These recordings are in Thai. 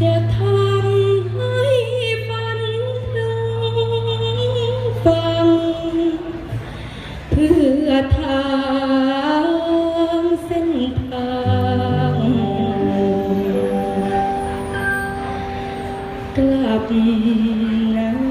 จะทำให้ฝันถึงฟัง เพื่อทางเส้นทางกลับนะ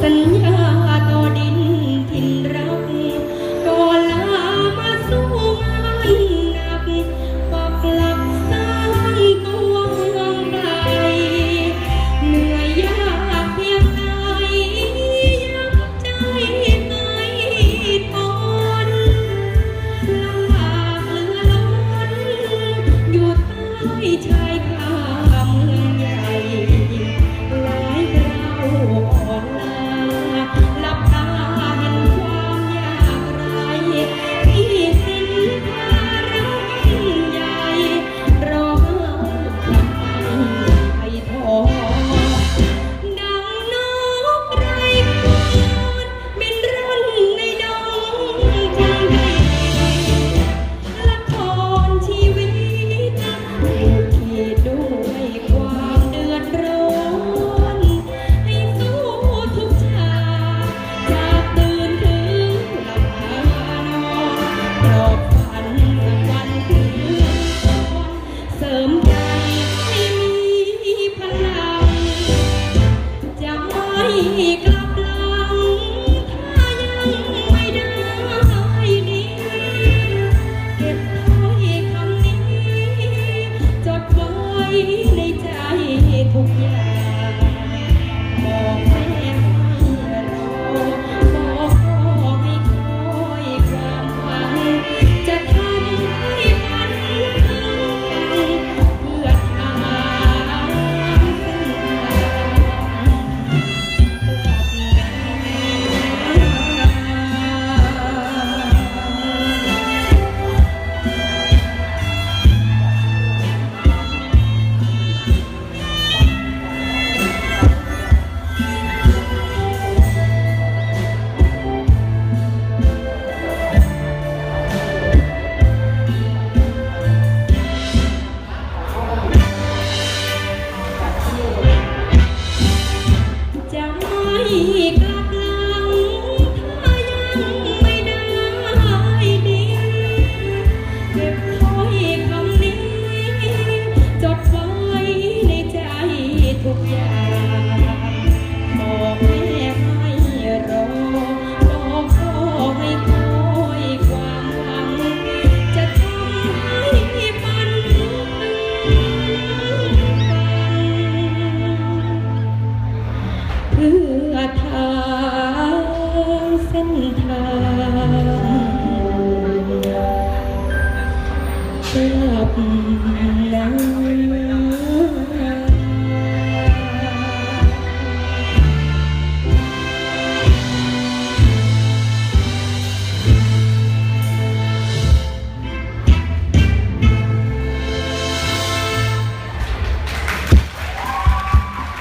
等你 อบฝันสัวันถึงเสริมใจให้มีพลัง จะไม่กลับหลัง ถ้ายังไม่ได้ดีเก็บถ้ยคำนี้ จดไว้ในใจทุกอย่าง ก ทางกลับแล้ว